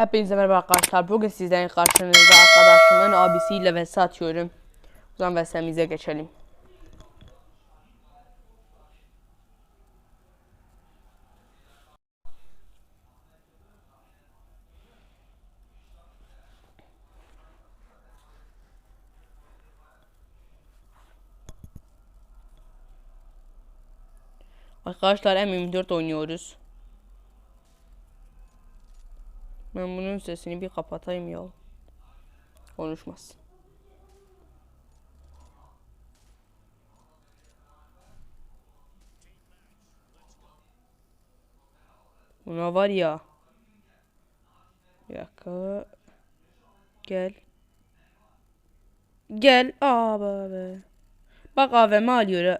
Hepinize merhaba arkadaşlar. Bugün sizlerin karşınızda arkadaşımın abisiyle vs atıyorum. O zaman vs'mize geçelim. Arkadaşlar M24 oynuyoruz. Ben bunun sesini bir kapatayım ya. Konuşmaz. Buna var ya. Bir dakika. Gel. Gel abi. Bak AVM alıyor.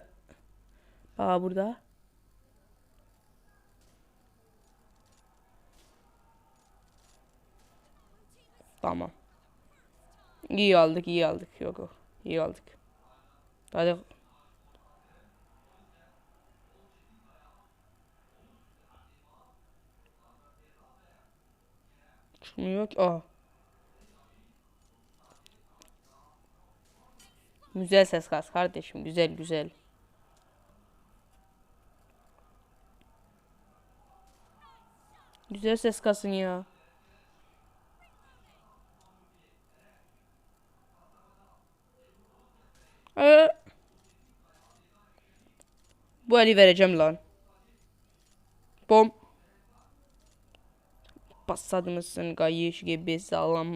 Aa burada. Tamam. İyi aldık, iyi aldık. Yok yok. İyi aldık. Hadi. Çıkmıyor ki. Aa. Güzel ses kas kardeşim. Güzel güzel. Güzel ses kasın ya. Bu eli vereceğim lan. Bom. Pasad mısın? Kayış gibi sağlam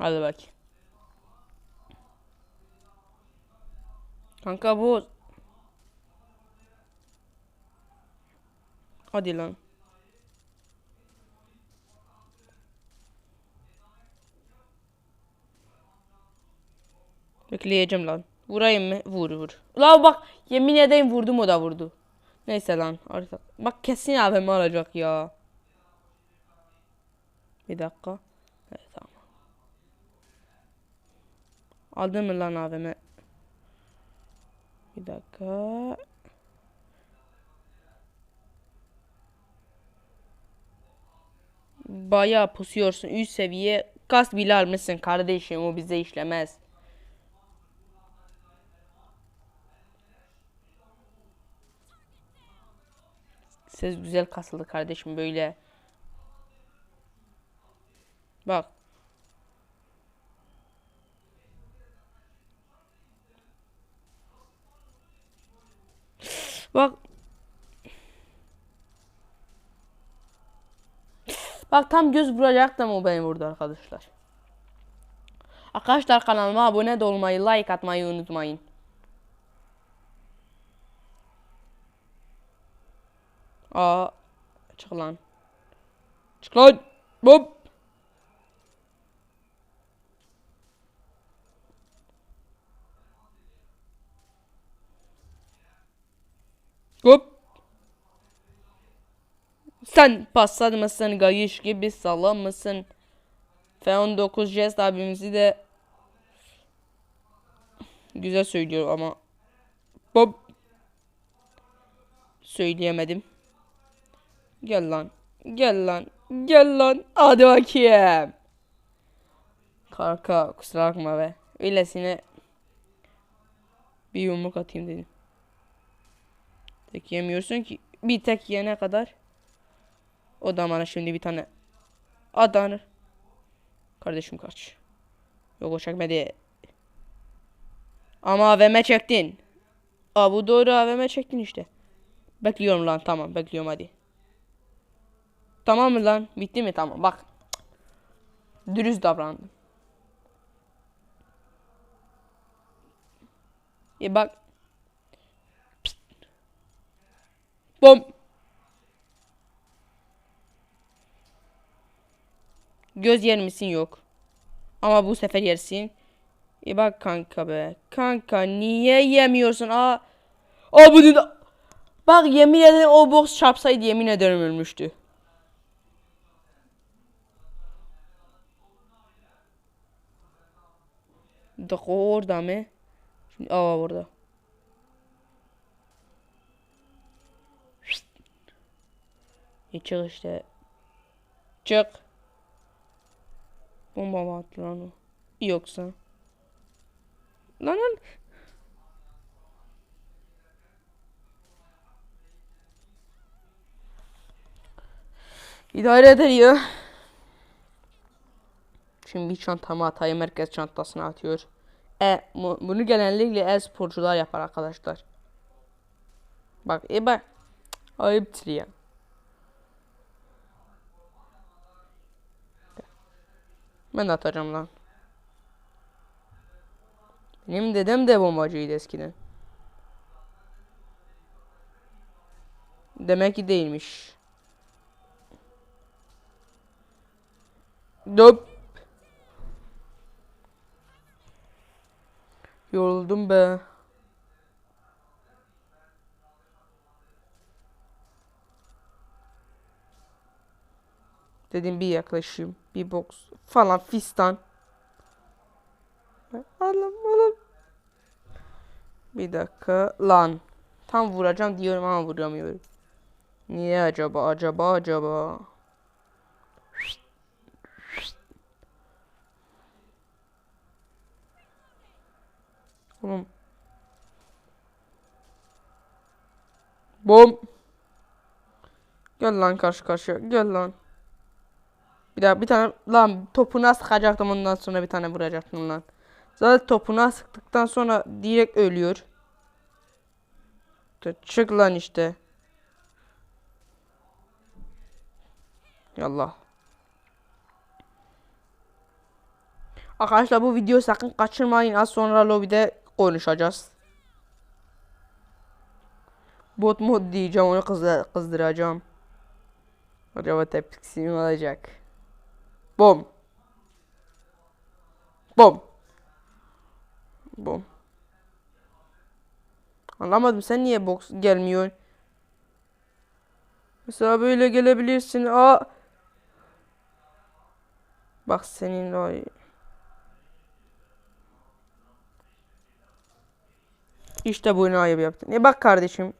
Hadi bak. Kanka bu. Hadi lan. Bekleyeceğim lan. Vurayım mı? Vur vur. La bak yemin edeyim vurdum o da vurdu. Neyse lan artık. Bak kesin abim alacak ya. Bir dakika. Evet tamam. Aldın mı lan abime? Bir dakika. Bayağı pusuyorsun. Üst seviye kas bile almışsın kardeşim. O bize işlemez. Ses güzel kasıldı kardeşim böyle. Bak. Bak tam göz vuracaktım o beni vurdu arkadaşlar. Arkadaşlar kanalıma abone olmayı, like atmayı unutmayın. Aa, çık lan. Çık lan. Hop. Hop. Sen passad mısın? Gayış gibi salam mısın? F19 Jest abimizi de güzel söylüyor ama Bob söyleyemedim. Gel lan. Gel lan. Gel lan. Hadi bakayım. Kanka kusura bakma be. Öylesine bir yumruk atayım dedim. Tek yemiyorsun ki. Bir tek yene kadar. O da bana şimdi bir tane adanır. Kardeşim kaç. Yok o çekmedi. Ama AVM çektin. Aa bu doğru AVM çektin işte. Bekliyorum lan tamam bekliyorum hadi. Tamam mı lan? Bitti mi? Tamam bak. Dürüst davrandım. E bak. Pist. Bom. Göz yer misin? Yok. Ama bu sefer yersin. İyi bak kanka be. Kanka niye yemiyorsun? Aa. Aa bu da... Bak yemin ederim o box çarpsaydı yemin ederim ölmüştü. Dakika orada mı? Aa orada. E çık işte. Çık. Bomba mı lan o? Yoksa. Lan lan. İdare eder. Şimdi bir çantamı atayım. Merkez çantasına atıyor. E, bu- bunu genellikle e-sporcular yapar arkadaşlar. Bak, e bak. Ayıptır ya. Ben de atacağım lan. Benim dedem de bombacıydı eskiden. Demek ki değilmiş. Dop. Yoruldum be. Dedim bir yaklaşayım. Bir box falan fistan. Alım alım. Bir dakika. Lan. Tam vuracağım diyorum ama vuramıyorum. Niye acaba acaba acaba? Oğlum. Bom. Gel lan karşı karşıya. Gel lan. Bir daha bir tane lan topuna sıkacaktım ondan sonra bir tane vuracaktım lan. Zaten topuna sıktıktan sonra direkt ölüyor. Çık lan işte. Yallah. Arkadaşlar bu videoyu sakın kaçırmayın. Az sonra lobide konuşacağız. Bot mod diyeceğim onu kızdı- kızdıracağım. Acaba tepkisi mi olacak? Bom. Bom. Bom. Anlamadım sen niye box gelmiyor? Mesela böyle gelebilirsin. Aa. Bak senin o İşte bunu ayıp yaptın. E bak kardeşim.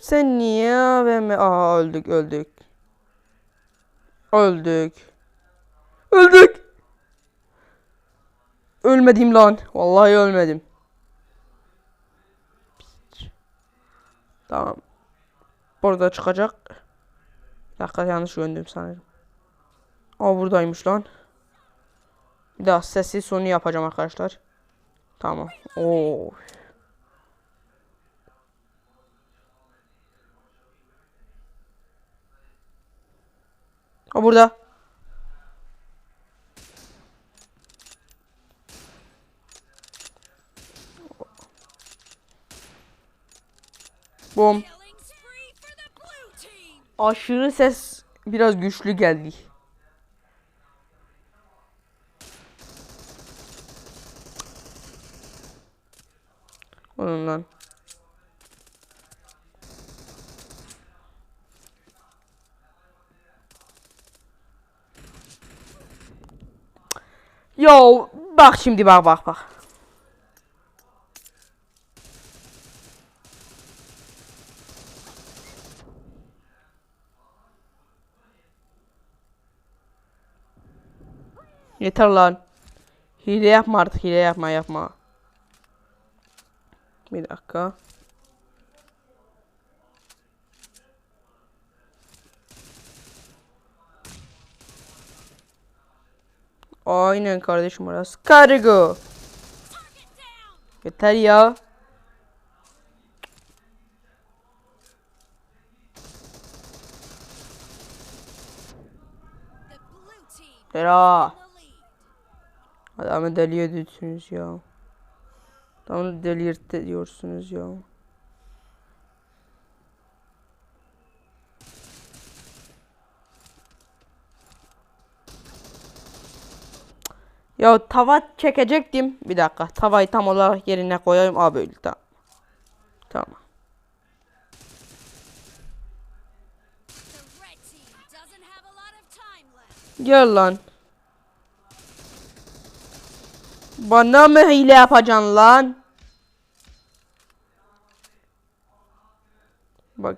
Sen niye AVM? Aha öldük öldük. Öldük. Öldük. Ölmedim lan. Vallahi ölmedim. Tamam. Burada çıkacak. Bir dakika yanlış yöndüm sanırım. Aa buradaymış lan. Bir daha sessiz sonu yapacağım arkadaşlar. Tamam. Oo. O burada. Bom. Aşırı ses biraz güçlü geldi. Onun lan. Yo bak şimdi bak bak bak. Yeter lan. Hile yapma artık hile yapma yapma. Bir dakika. Aynen kardeşim orası. Kargo. Yeter ya. The Adamı deli ediyorsunuz ya. Adamı delirt ediyorsunuz ya. Ya tava çekecektim. Bir dakika. Tavayı tam olarak yerine koyayım. Abi öyle tamam. Tamam. The red Bana mı hile yapacaksın lan? Bak.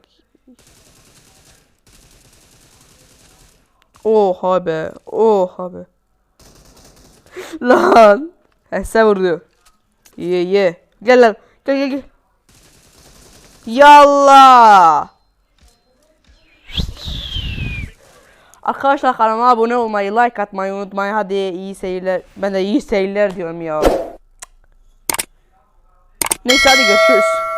Oha be. Oha be. Lan. Hesse vurdu. Ye ye. Gel lan. Gel gel gel. Yallah. Arkadaşlar kanalıma abone olmayı, like atmayı unutmayın. Hadi iyi seyirler. Ben de iyi seyirler diyorum ya. Neyse hadi görüşürüz.